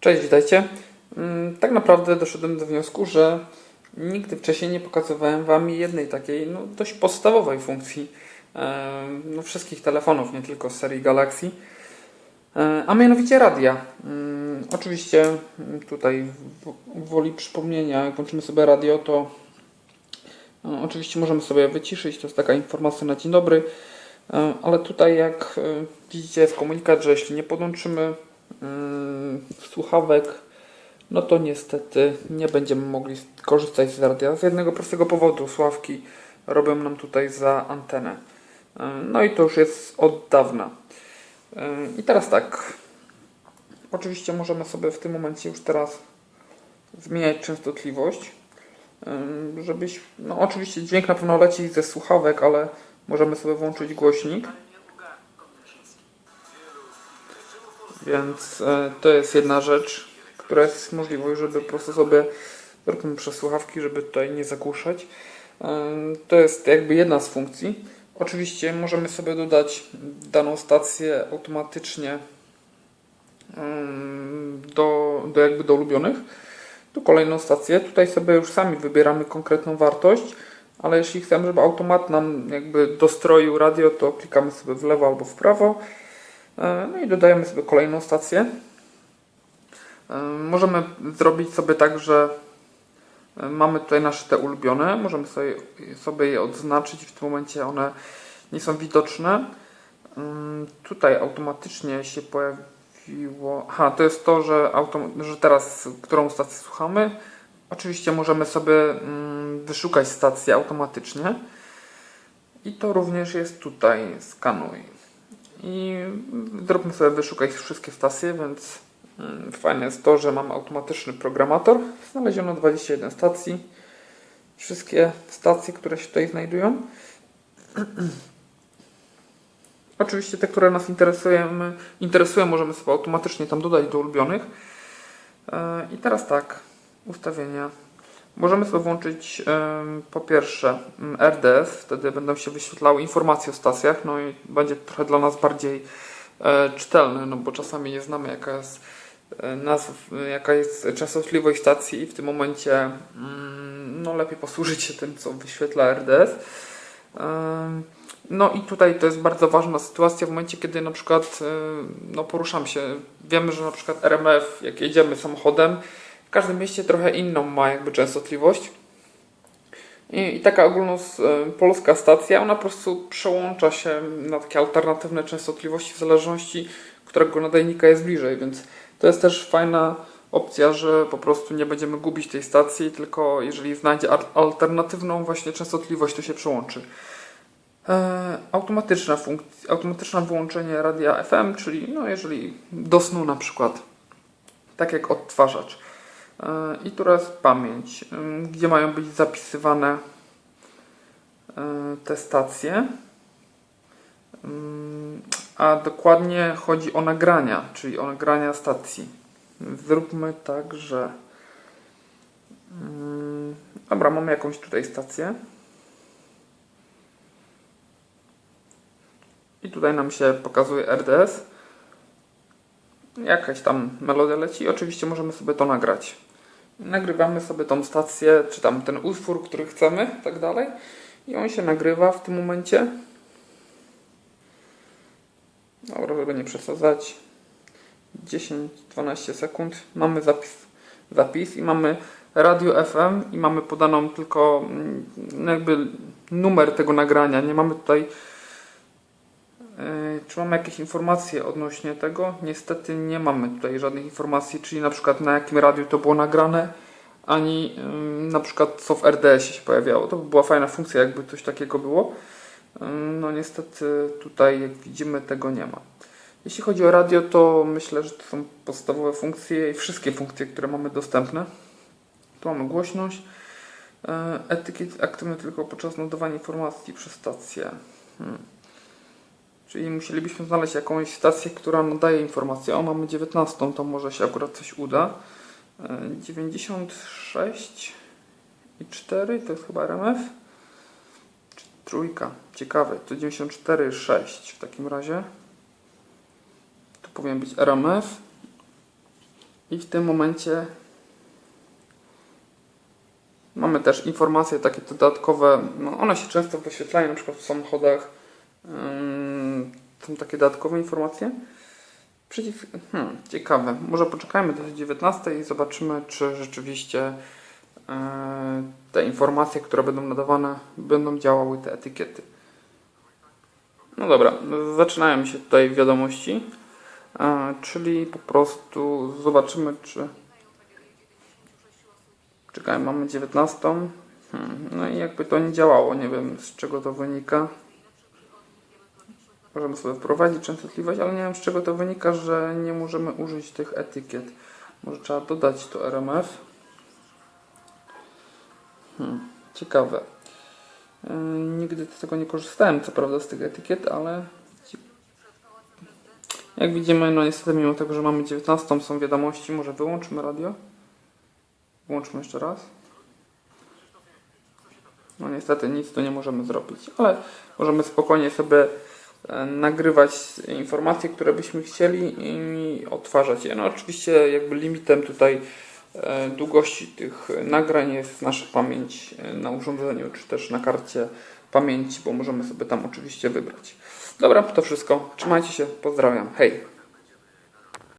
Cześć, witajcie. Mm, Tak naprawdę doszedłem do wniosku, że nigdy wcześniej nie pokazywałem Wam jednej takiej no, dość podstawowej funkcji e, no, wszystkich telefonów, nie tylko z serii Galaxy, e, a mianowicie radia. Mm, Oczywiście mm, tutaj woli przypomnienia, jak włączymy sobie radio, to no, oczywiście możemy sobie wyciszyć, to jest taka informacja na dzień dobry, e, ale tutaj jak widzicie jest komunikat, że jeśli nie podłączymy słuchawek, no to niestety nie będziemy mogli korzystać z radia z jednego prostego powodu. Słuchawki robią nam tutaj za antenę. E, No i to już jest od dawna. E, I teraz tak. Oczywiście możemy sobie w tym momencie już teraz zmieniać częstotliwość. Żebyś, no oczywiście dźwięk na pewno leci ze słuchawek, ale możemy sobie włączyć głośnik. Więc e, to jest jedna rzecz, która jest możliwość, żeby po prostu sobie zróbmy przez słuchawki, żeby tutaj nie zagłuszać. E, to jest jakby jedna z funkcji. Oczywiście możemy sobie dodać daną stację automatycznie em, do, do jakby do ulubionych. Tu kolejną stację. Tutaj sobie już sami wybieramy konkretną wartość, ale jeśli chcemy, żeby automat nam jakby dostroił radio, to klikamy sobie w lewo albo w prawo. E, No i dodajemy sobie kolejną stację. E, Możemy zrobić sobie tak, że e, mamy tutaj nasze te ulubione. Możemy sobie, sobie je odznaczyć. W tym momencie one nie są widoczne. Mm, Tutaj automatycznie się pojawiło. Aha, to jest to, że, że teraz którą stację słuchamy. Oczywiście możemy sobie mm, wyszukać stację automatycznie. I to również jest tutaj. Skanuj. I zróbmy sobie wyszukać wszystkie stacje, więc mm, fajne jest to, że mamy automatyczny programator. Znaleziono 21 stacji. Wszystkie stacje, które się tutaj znajdują. Oczywiście te, które nas interesują, interesują, możemy sobie automatycznie tam dodać do ulubionych. E, I teraz tak, ustawienia. Możemy sobie włączyć po pierwsze mm, RDS, wtedy będą się wyświetlały informacje o stacjach, no i będzie trochę dla nas bardziej e, czytelne, no bo czasami nie znamy jaka jest e, nazw, jaka jest częstotliwość stacji i w tym momencie mm, no lepiej posłużyć się tym, co wyświetla RDS. No i tutaj to jest bardzo ważna sytuacja w momencie, kiedy na przykład e, no, poruszam się. Wiemy, że na przykład RMF, jak jedziemy samochodem, w każdym mieście trochę inną ma jakby częstotliwość. I, i taka ogólnopolska stacja, ona po prostu przełącza się na takie alternatywne częstotliwości w zależności, którego nadajnika jest bliżej, więc to jest też fajna opcja, że po prostu nie będziemy gubić tej stacji, tylko jeżeli znajdzie al- alternatywną właśnie częstotliwość, to się przełączy. E, automatyczne wyłączenie radia FM, czyli no jeżeli do snu na przykład, tak jak odtwarzacz. E, I teraz pamięć, gdzie mają być zapisywane e, te stacje. A dokładnie chodzi o nagrania, czyli o nagrania stacji. Zróbmy tak, że. Dobra, mamy jakąś tutaj stację. I tutaj nam się pokazuje RDS. Jakaś tam melodia leci. Oczywiście możemy sobie to nagrać. Nagrywamy sobie tą stację, czy tam ten utwór, który chcemy, tak dalej. I on się nagrywa w tym momencie. Dobra, żeby nie przesadzać. 10-12 sekund. Mamy zapis, zapis i mamy radio FM i mamy podaną tylko mm, jakby numer tego nagrania. Nie mamy tutaj Czy mamy jakieś informacje odnośnie tego? Niestety nie mamy tutaj żadnych informacji, czyli na przykład na jakim radiu to było nagrane, ani na przykład co w RDS się pojawiało. To by była fajna funkcja, jakby coś takiego było. No niestety tutaj, jak widzimy, tego nie ma. Jeśli chodzi o radio, to myślę, że to są podstawowe funkcje i wszystkie funkcje, które mamy dostępne. Tu mamy głośność. Yy, Etykiet aktywny tylko podczas nadawania informacji przez stację. Hmm. Czyli musielibyśmy znaleźć jakąś stację, która nadaje informacje. O, mamy 19, to może się akurat coś uda. E, 96 i 4 to jest chyba RMF. Trójka, ciekawe, to 94,6 w takim razie. Tu powinien być RMF. I w tym momencie mamy też informacje takie dodatkowe. No one się często wyświetlają na przykład w samochodach. Są takie dodatkowe informacje. Przeciw... Hmm, ciekawe. Może poczekajmy do 19 i zobaczymy, czy rzeczywiście e, te informacje, które będą nadawane, będą działały te etykiety. No dobra, zaczynają się tutaj wiadomości, e, czyli po prostu zobaczymy, czy. Czekaj, mamy 19. Hmm, no i jakby to nie działało, nie wiem z czego to wynika. Możemy sobie wprowadzić częstotliwość, ale nie wiem z czego to wynika, że nie możemy użyć tych etykiet. Może trzeba dodać to RMF. Hmm, ciekawe. Yy, nigdy z tego nie korzystałem, co prawda, z tych etykiet, ale jak widzimy, no niestety mimo tego, że mamy 19, są wiadomości. Może wyłączymy radio? Włączmy jeszcze raz. No niestety nic tu nie możemy zrobić, ale możemy spokojnie sobie e, nagrywać informacje, które byśmy chcieli i odtwarzać je. No oczywiście jakby limitem tutaj e, długości tych nagrań jest nasza pamięć e, na urządzeniu, czy też na karcie pamięci, bo możemy sobie tam oczywiście wybrać. Dobra, to wszystko. Trzymajcie się, pozdrawiam. Hej!